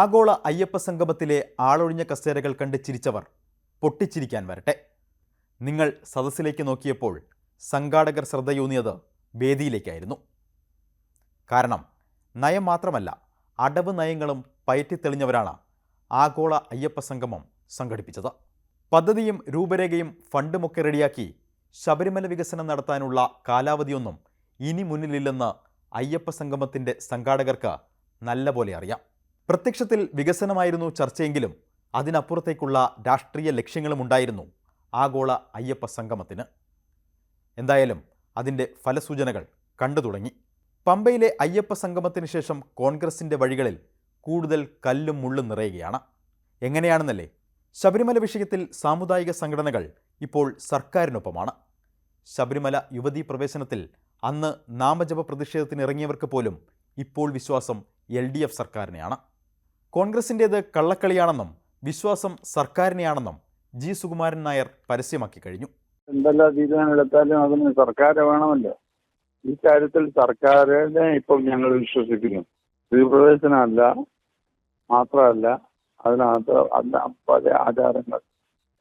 ആഗോള അയ്യപ്പ സംഗമത്തിലെ ആളൊഴിഞ്ഞ കസേരകൾ കണ്ട് ചിരിച്ചവർ പൊട്ടിച്ചിരിക്കാൻ വരട്ടെ. നിങ്ങൾ സദസ്സിലേക്ക് നോക്കിയപ്പോൾ സംഘാടകർ ശ്രദ്ധയൂന്നിയത് വേദിയിലേക്കായിരുന്നു. കാരണം നയം മാത്രമല്ല അടവ് നയങ്ങളും പയറ്റിത്തെളിഞ്ഞവരാണ് ആഗോള അയ്യപ്പ സംഗമം സംഘടിപ്പിച്ചത്. പദ്ധതിയും രൂപരേഖയും ഫണ്ടുമൊക്കെ റെഡിയാക്കി ശബരിമല വികസനം നടത്താനുള്ള കാലാവധിയൊന്നും ഇനി മുന്നിലില്ലെന്ന് അയ്യപ്പ സംഗമത്തിന്റെ സംഘാടകർക്ക് നല്ലപോലെ അറിയാം. പ്രത്യക്ഷത്തിൽ വികസനമായിരുന്നു ചർച്ചയെങ്കിലും അതിനപ്പുറത്തേക്കുള്ള രാഷ്ട്രീയ ലക്ഷ്യങ്ങളും ഉണ്ടായിരുന്നു. ആഗോള അയ്യപ്പ സംഗമത്തിന്. എന്തായാലും അതിന്റെ ഫലസൂചനകൾ കണ്ടു തുടങ്ങി. പമ്പയിലെ അയ്യപ്പ സംഗമത്തിന് ശേഷം കോൺഗ്രസിന്റെ വഴികളിൽ കൂടുതൽ കല്ലും മുള്ളും നിറയുകയാണ്. എങ്ങനെയാണെന്നല്ലേ? ശബരിമല വിഷയത്തിൽ സാമുദായിക സംഘടനകൾ ഇപ്പോൾ സർക്കാരിനൊപ്പമാണ്. ശബരിമല യുവതീ പ്രവേശനത്തിൽ അന്ന് നാമജപ പ്രതിഷേധത്തിന് ഇറങ്ങിയവർക്ക് പോലും ഇപ്പോൾ വിശ്വാസം എൽ സർക്കാരിനെയാണ്. കോൺഗ്രസിന്റേത് കള്ളക്കളിയാണെന്നും വിശ്വാസം സർക്കാരിനെയാണെന്നും ജി സുകുമാരൻ നായർ പരസ്യമാക്കി കഴിഞ്ഞു. എന്തെല്ലാം തീരുമാനമെടുത്താലും അതിന് സർക്കാർ വേണമല്ലോ. ഈ കാര്യത്തിൽ സർക്കാരിനെ ഇപ്പോൾ ഞങ്ങൾ വിശ്വസിക്കുന്നു. സ്ത്രീപ്രവേശനമല്ല മാത്രമല്ല അതിനകത്ത് പല ആചാരങ്ങൾ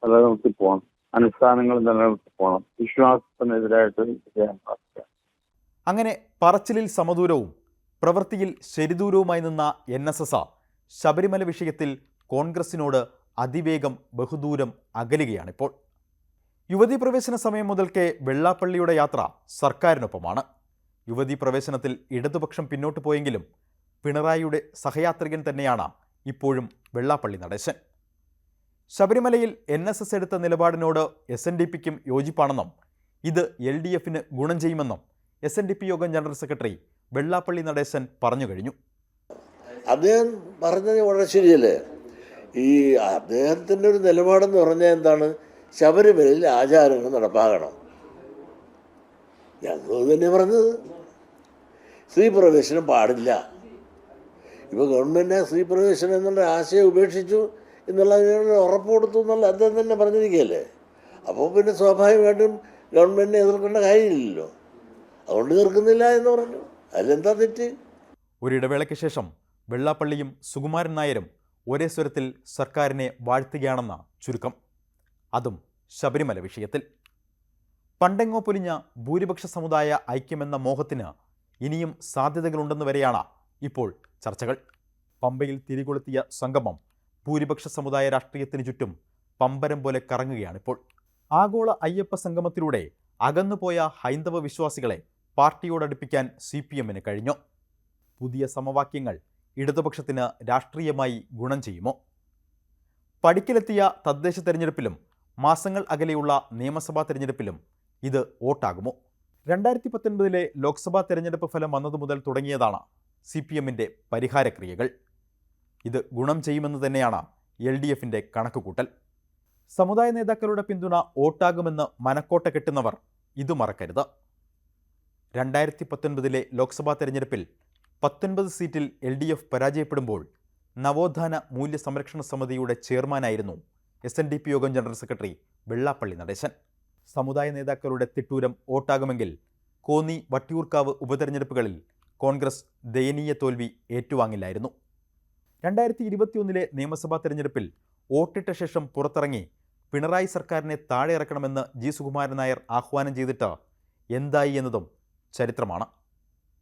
നിലനിർത്തി പോകണം അനുഷ്ഠാനങ്ങൾ നിലനിർത്തി പോകണം വിശ്വാസത്തിനെതിരായിട്ട് ചെയ്യാൻ പാടില്ല അങ്ങനെ പറച്ചിലിൽ സമദൂരവും പ്രവൃത്തിയിൽ ശരിദൂരവുമായി നിന്ന എൻ എസ് എസ് ശബരിമല വിഷയത്തിൽ കോൺഗ്രസിനോട് അതിവേഗം ബഹുദൂരം അകലുകയാണിപ്പോൾ യുവതീ പ്രവേശന സമയം മുതൽക്കേ വെള്ളാപ്പള്ളിയുടെ യാത്ര സർക്കാരിനൊപ്പമാണ്. യുവതീ പ്രവേശനത്തിൽ ഇടതുപക്ഷം പിന്നോട്ട് പോയെങ്കിലും പിണറായിയുടെ സഹയാത്രികൻ തന്നെയാണ് ഇപ്പോഴും വെള്ളാപ്പള്ളി നടേശൻ. ശബരിമലയിൽ എൻ എസ് എസ് എടുത്ത നിലപാടിനോട് എസ് എൻ ഡി പിക്കും യോജിപ്പാണെന്നും ഇത് എൽ ഡി എഫിന് ഗുണം ചെയ്യുമെന്നും S N D P Yogam general secretary Vellappally Natesan പറഞ്ഞു കഴിഞ്ഞു. അദ്ദേഹം പറഞ്ഞത് വളരെ ശരിയല്ലേ? ഈ അദ്ദേഹത്തിന്റെ ഒരു നിലപാടെന്ന് പറഞ്ഞാൽ എന്താണ്? ശബരിമലയിൽ ആചാരങ്ങൾ നടപ്പാക്കണം ഞങ്ങൾ തന്നെ പറഞ്ഞത്. സ്ത്രീ പ്രവേശനം പാടില്ല. ഇപ്പോൾ ഗവൺമെന്റ് സ്ത്രീ പ്രവേശനം എന്നുള്ള ആശയം ഉപേക്ഷിച്ചു എന്നുള്ളതിനോട് ഉറപ്പ് കൊടുത്തു എന്നുള്ള അദ്ദേഹം തന്നെ പറഞ്ഞിരിക്കുകയല്ലേ? അപ്പോൾ പിന്നെ സ്വാഭാവികമായിട്ടും ഗവൺമെന്റിനെ എതിർക്കേണ്ട കാര്യമില്ലല്ലോ. അതുകൊണ്ട് തീർക്കുന്നില്ല എന്ന് പറഞ്ഞു. അതിലെന്താ തെറ്റ്? ഒരിടവേളയ്ക്ക് ശേഷം വെള്ളാപ്പള്ളിയും സുകുമാരൻ നായരും ഒരേ സ്വരത്തിൽ സർക്കാരിനെ വാഴ്ത്തുകയാണെന്ന ചുരുക്കം. അതും ശബരിമല വിഷയത്തിൽ. പണ്ടെങ്ങോ പൊലിഞ്ഞ ഭൂരിപക്ഷ സമുദായ ഐക്യമെന്ന മോഹത്തിന് ഇനിയും സാധ്യതകളുണ്ടെന്ന് വരെയാണ് ഇപ്പോൾ ചർച്ചകൾ. പമ്പയിൽ തിരികൊളുത്തിയ സംഗമം ഭൂരിപക്ഷ സമുദായ രാഷ്ട്രീയത്തിന് ചുറ്റും പമ്പരം പോലെ കറങ്ങുകയാണിപ്പോൾ. ആഗോള അയ്യപ്പ സംഗമത്തിലൂടെ അകന്നുപോയ ഹൈന്ദവ വിശ്വാസികളെ പാർട്ടിയോടടുപ്പിക്കാൻ സി പി എമ്മിന് കഴിഞ്ഞു. പുതിയ സമവാക്യങ്ങൾ ഇടതുപക്ഷത്തിന് രാഷ്ട്രീയമായി ഗുണം ചെയ്യുമോ? പടിക്കലെത്തിയ തദ്ദേശ തെരഞ്ഞെടുപ്പിലും മാസങ്ങൾ അകലെയുള്ള നിയമസഭാ തെരഞ്ഞെടുപ്പിലും ഇത് വോട്ടാകുമോ? രണ്ടായിരത്തി പത്തൊൻപതിലെ ലോക്സഭാ തെരഞ്ഞെടുപ്പ് ഫലം വന്നതു മുതൽ തുടങ്ങിയതാണ് സി പി എമ്മിന്റെ പരിഹാരക്രിയകൾ. ഇത് ഗുണം ചെയ്യുമെന്ന് തന്നെയാണ് എൽ ഡി എഫിന്റെ കണക്കുകൂട്ടൽ. സമുദായ നേതാക്കളുടെ പിന്തുണ വോട്ടാകുമെന്ന് മനക്കോട്ട കെട്ടുന്നവർ ഇത് മറക്കരുത്. രണ്ടായിരത്തി പത്തൊൻപതിലെ ലോക്സഭാ തെരഞ്ഞെടുപ്പിൽ പത്തൊൻപത് സീറ്റിൽ എൽ ഡി എഫ് പരാജയപ്പെടുമ്പോൾ നവോത്ഥാന മൂല്യ സംരക്ഷണ സമിതിയുടെ ചെയർമാനായിരുന്നു S N D P Yogam general secretary Vellappally Natesan. സമുദായ നേതാക്കളുടെ തിട്ടൂരം വോട്ടാകുമെങ്കിൽ കോന്നി വട്ടിയൂർക്കാവ് ഉപതെരഞ്ഞെടുപ്പുകളിൽ കോൺഗ്രസ് ദയനീയ തോൽവി ഏറ്റുവാങ്ങില്ലായിരുന്നു. രണ്ടായിരത്തി ഇരുപത്തിയൊന്നിലെ നിയമസഭാ തെരഞ്ഞെടുപ്പിൽ വോട്ടിട്ട ശേഷം പുറത്തിറങ്ങി പിണറായി സർക്കാരിനെ താഴെ ഇറക്കണമെന്ന് ജി സുകുമാരൻ നായർ ആഹ്വാനം ചെയ്തിട്ട് എന്തായി എന്നതും ചരിത്രമാണ്.